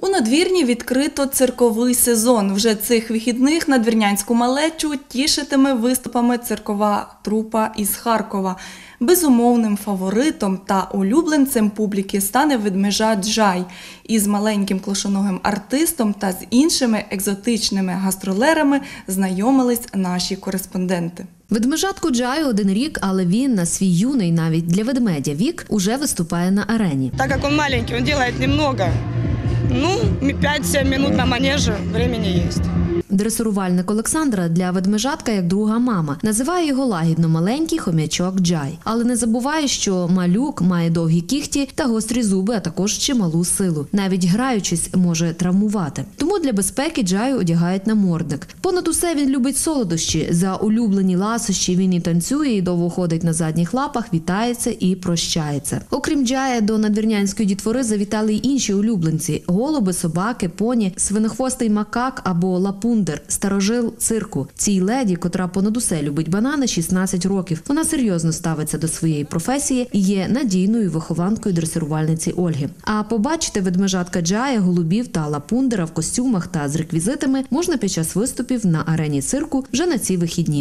У надвірні відкрито цирковий сезон. Вже цих вихідних надвірнянську малечу тішитиме виступами циркова трупа із Харкова. Безумовним фаворитом та улюбленцем публіки стане ведмежа Джай. Із маленьким клошоногим артистом та з іншими екзотичними гастролерами знайомились наші кореспонденти. Ведмежатку Джаю один рік, але він на свій юний навіть для ведмедя вік уже виступає на арені. Так как он маленький, он делает немного. Ну, 5-7 минут на манеже времени есть. Дресирувальник Олександра для ведмежатка як друга мама називає його лагідно маленький хомячок Джай, але не забуває, що малюк має довгі кіхті та гострі зуби, а також чималу силу. Навіть граючись, може травмувати. Тому для безпеки Джаю одягають намордник. Понад усе він любить солодощі. За улюблені ласощі він і танцює, і довго ходить на задніх лапах, вітається і прощається. Окрім Джая, до надвірнянської дітвори завітали й інші улюбленці: голуби, собаки, поні, свинохвостий макак або лапундер, старожил цирку. Цій леді, котра понад усе любить банани, 16 років. Вона серйозно ставиться до своєї професії і є надійною вихованкою дресирувальниці Ольги. А побачити ведмежатка Джая, голубів та лапундера в костюмах та з реквізитами можна під час виступів на арені цирку вже на ці вихідні.